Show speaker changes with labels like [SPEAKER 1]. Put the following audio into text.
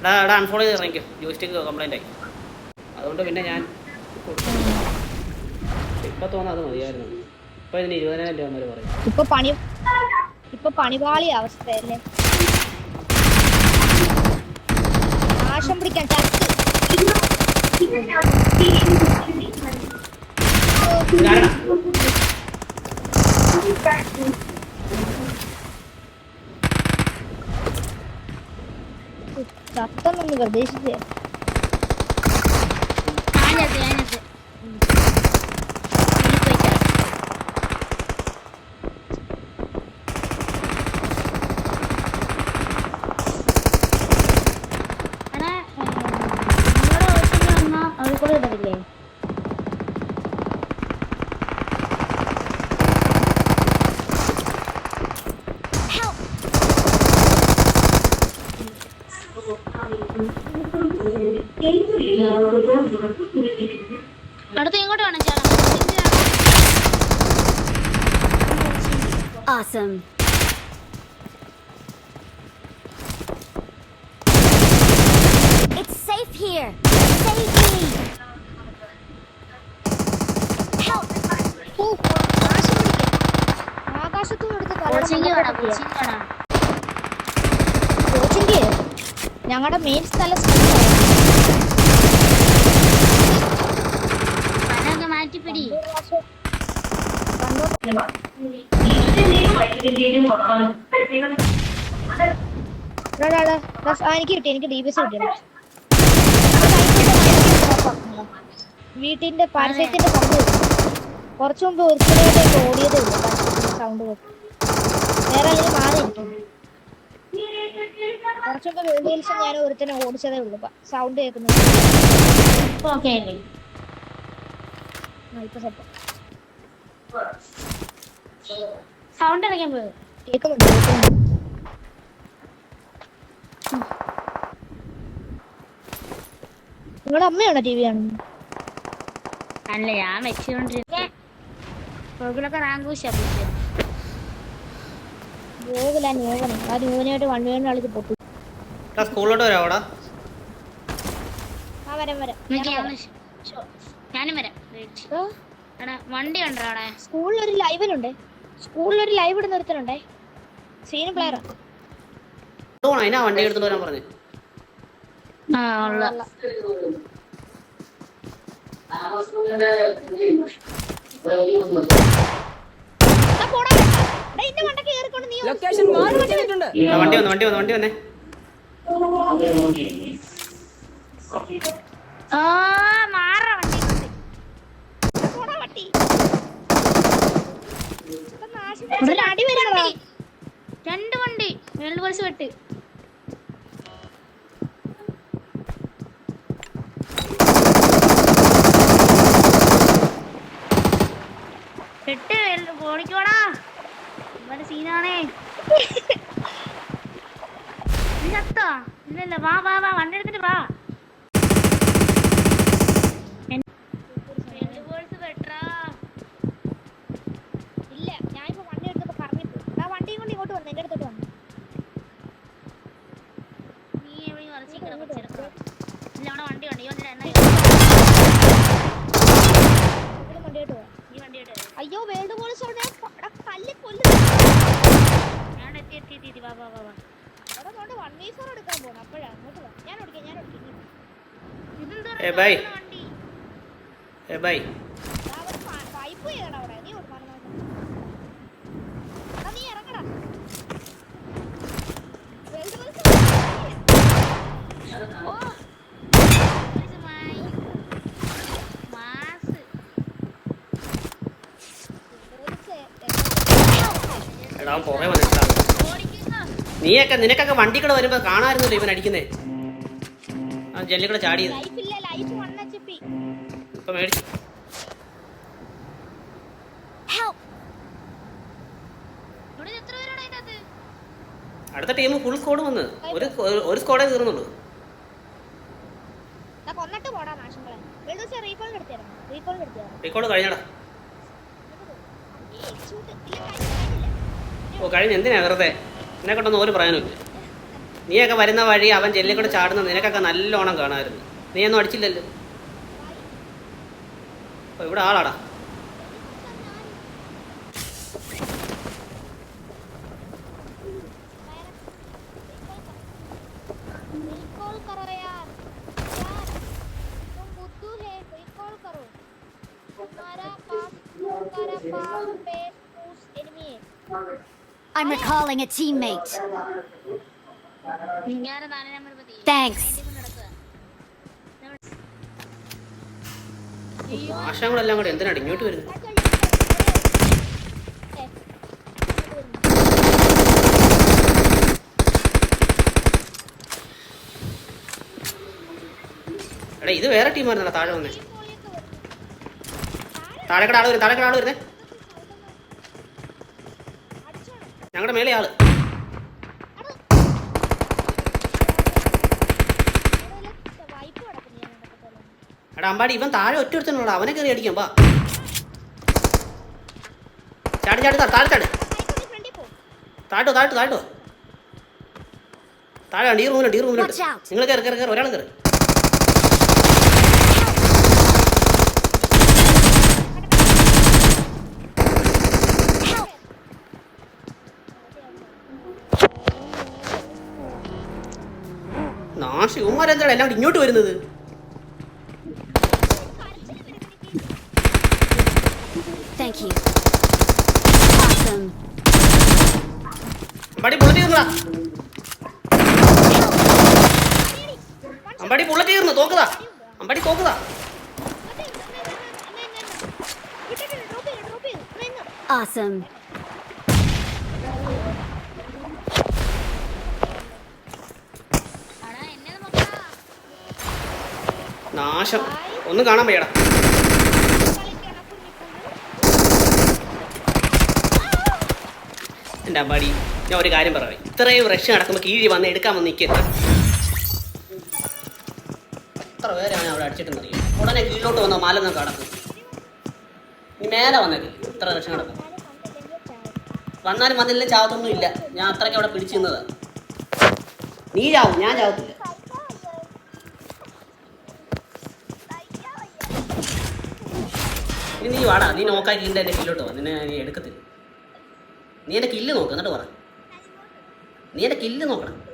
[SPEAKER 1] എടാ എടാ അൺഫോളോ ചെയ്ത് ഇറങ്ങിക്കും. ജോയിസ്റ്റിക്ക് കംപ്ലൈന്റ് ആയി. അതുകൊണ്ട് പിന്നെ ഞാൻ. ഇപ്പൊ തോന്നുന്നു അത് മതിയായിരുന്നു. ഇപ്പൊ ഇതിന് ഇരുപതിനായിരം രൂപ വരെ പറയും.
[SPEAKER 2] ഇപ്പൊ പണി ഇപ്പൊ പണിപാളി അവസ്ഥയല്ലേ? നാശം പിടിക്കാൻ ചത്ത്
[SPEAKER 1] 그
[SPEAKER 2] 낙담
[SPEAKER 3] 없는 거 네 내시세요. 아니야, 돼, 아니야, 돼. അടുത്ത് ഇങ്ങോട്ട് വേണം ചേട്ടാ
[SPEAKER 4] Awesome. It's safe here. Save me. Help.
[SPEAKER 2] എടുത്ത്
[SPEAKER 3] കോച്ചിങ് വേണം കോച്ചിങ് വേണം
[SPEAKER 2] കോച്ചിങ് ഞങ്ങളുടെ മെയിൻ സ്ഥലം
[SPEAKER 3] മാറ്റിപ്പിടി.
[SPEAKER 2] എനിക്ക് കിട്ടി എനിക്ക് ഡി ബി എസ് കിട്ടിയത് വീട്ടിന്റെ പാരസൈറ്റിന്റെ സൗണ്ട് കുറച്ചു മുമ്പ് ഒരു ഓടിയതേ ഉള്ളൂ സൗണ്ട് വേറെ അല്ലെങ്കിൽ മാറി ഇരിക്കും കുറച്ചു വെളിയിൽസ് ഞാൻ ഒരുത്തനെ ഓടിച്ചതേ ഉള്ളൂ. സൗണ്ട് കേൾക്കുന്നത്
[SPEAKER 3] ഇപ്പൊ ഓക്കെ അല്ലേ
[SPEAKER 2] ആ, ഇപ്പൊ സെറ്റ്
[SPEAKER 3] സൗണ്ട് ഇറങ്ങാൻ പോയത്
[SPEAKER 2] കേൾക്കുന്നുണ്ട് നിങ്ങളുടെ അമ്മയാണോ ടി വി കാണുന്നത്?
[SPEAKER 3] അല്ല ഞാൻ വെച്ചുകൊണ്ടിരുന്നേ റാങ്ക്
[SPEAKER 2] യോഗല ന്യൂവനെ. ആ ന്യൂവനായിട്ട് വൺ വേണ്ട ആളിക്ക് പൊട്ടി.
[SPEAKER 1] എടാ സ്കൂളിലോട്ട് വരാവടാ
[SPEAKER 2] ആ വരാം
[SPEAKER 3] ഷോ- ഞാനും വരാം. എടാ വണ്ടി ഉണ്ടോ അവിടെ?
[SPEAKER 2] സ്കൂളിൽ ഒരു ലൈവിലുണ്ട് സ്കൂളിൽ ഒരു ലൈവ് ഇടുന്ന ഒരുത്തനുണ്ടേ. സീനിയർ പ്ലെയർ
[SPEAKER 1] പോണം അതിനാ വണ്ടി എടുത്തിട്ട് വരാൻ പറഞ്ഞു.
[SPEAKER 3] ആ ഉള്ള.
[SPEAKER 5] ലൊക്കേഷൻ മാറി വെച്ചിട്ടുണ്ട്.
[SPEAKER 1] ആ, വണ്ടി വന്നു വണ്ടി വന്നു വണ്ടി വന്നേ.
[SPEAKER 3] മാറ വണ്ടി കൊണ്ട്.
[SPEAKER 2] അടി വരുന്നതാ
[SPEAKER 3] രണ്ട് വണ്ടി. വേൾഡ് ബോൾസ് വെട്ട്. വെട്ട് വേൾഡ് ഇവരുടെ സീനാണേ ഇല്ലല്ല വാ വണ്ടി എടുത്തിട്ട് വാ വേൾഡ് ബോൾസ്
[SPEAKER 2] ഇല്ല ഞാൻ ഇപ്പൊ വണ്ടി എടുത്തപ്പോ പറഞ്ഞിട്ടു ആ വണ്ടിയും കൊണ്ട് ഇങ്ങോട്ട് വന്നു എന്റെ അടുത്തോട്ട് വന്നു
[SPEAKER 3] നീ എവിടെ മറിച്ചിരിക്കണം കുറച്ചെടുക്കാം ഇല്ല അവിടെ വണ്ടി ഉണ്ട് ഈ വണ്ടി എണ്ണ
[SPEAKER 2] ഇതിലും വണ്ടിയായിട്ട് പോവാം
[SPEAKER 3] ഈ വണ്ടി ഇട്
[SPEAKER 2] അയ്യോ വേൾഡ് ബോൾ സോടെ കല്ല് കൊല്ലു
[SPEAKER 3] ഞാൻ എത്തി എത്തി എത്തി എത്തി വാ വാ വാ വാ
[SPEAKER 2] അവിടെ കൊണ്ട് വൺ വീ ഫോർ എടുക്കാൻ പോകണം അപ്പോഴാ അങ്ങോട്ട് വാ ഞാൻ ഓടിക്കാം ഞാൻ ഓടിക്കാം
[SPEAKER 3] ഇതെന്തോ
[SPEAKER 1] ഏ, ബൈ. ഏ ബൈ. നീയൊക്കെ നിനക്കൊക്കെ വണ്ടികൾ വരുമ്പോ കാണാമായിരുന്നല്ലോ ഇവൻ അടിക്കുന്നേ. ആ ജെല്ലിക്കൂടെ ചാടിയത്
[SPEAKER 3] അതിനകത്ത്?
[SPEAKER 1] അടുത്ത ടീം ഫുൾ സ്കോഡ് വന്ന്. ഒരു ഒരു സ്കോഡേ തീർന്നുള്ളൂ
[SPEAKER 2] റീകോൾ
[SPEAKER 1] കഴിഞ്ഞടാ. ഓ കഴിഞ്ഞ എന്തിനാ വെറുതെ? എന്നെ കൊണ്ടൊന്നും ഒരു പറയാനും ഇല്ല. നീയൊക്കെ വരുന്ന വഴി അവൻ ജെല്ലിക്കൂടെ ചാടുന്ന നിനക്കൊക്കെ നല്ലോണം കാണാമായിരുന്നു. നീ ഒന്നും അടിച്ചില്ലല്ലോ. ഇവിടെ ആളാടാ
[SPEAKER 4] I'm recalling a teammate. Thanks.
[SPEAKER 1] ആശാങ്ങളെല്ലാം കൂടെ എന്തിനാണ് ഇങ്ങോട്ട് വരുന്നത്? എടാ ഇത് വേറെ ടീമായിരുന്നല്ലോ താഴെ വന്നേ. താഴെക്കട ആൾ വരും താഴെക്കട ആൾ വരുന്നേ. ഞങ്ങളുടെ മേലെ
[SPEAKER 2] ആൾ
[SPEAKER 1] എടാ അമ്പാടി ഇവൻ താഴെ ഒറ്റ ഒരുത്തനുള്ളൂ അവനെ കയറി അടിക്കാം വാ. ചാടി ചാടി താഴെ ചാട്.
[SPEAKER 2] താഴ്ത്തോ താഴ്ത്തോ
[SPEAKER 1] താഴ്ത്തോ താഴോ ഡീ റൂമിലുണ്ട് ഡീ റൂമിലുണ്ട്. നിങ്ങൾ കയറി കയറി കയറി ഒരാൾ കയറി നാശി ഉമ്മാരെന്താണ് എല്ലാം ഇങ്ങോട്ട് വരുന്നത്?
[SPEAKER 4] Thank you. Awesome.
[SPEAKER 1] Ambadi bullet തീർന്നടാ Ambadi bullet തീർന്നു തോക്കുതാ അമ്പാടി തോക്കുതാ
[SPEAKER 4] Awesome.
[SPEAKER 1] നാശം ഒന്നും കാണാൻ വയ്യടാ എന്റെ അമ്പാടി ഞാൻ ഒരു കാര്യം പറയാം. ഇത്രയും റഷ് നടക്കുമ്പോൾ കീഴി വന്ന് എടുക്കാൻ വന്ന് നിൽക്കരുത് എത്ര പേരാണ് അവിടെ അടിച്ചിട്ടെന്നറിയാം ഉടനെ കീഴിലോട്ട് വന്ന മാലൊന്നും കടക്കും ഇനി മേലെ വന്നേക്ക് ഇത്ര റഷ് നടക്കും. വന്നാലും വന്നില്ല ചാവത്തൊന്നും ഇല്ല. ഞാൻ അത്രയ്ക്ക് അവിടെ പിടിച്ചു നിന്നതാ. നീ ചാവും ഞാൻ ചാവത്തില്ല. ഇനി നീ വാടാ നീ നോക്കാക്കി എന്റെ കില്ലോട്ട് വാ. നീ എടുക്കത്തില്ല. നീ എന്റെ കില്ല് നോക്ക് എന്നിട്ട് പറ. നീ എന്റെ കില്ല് നോക്കണം.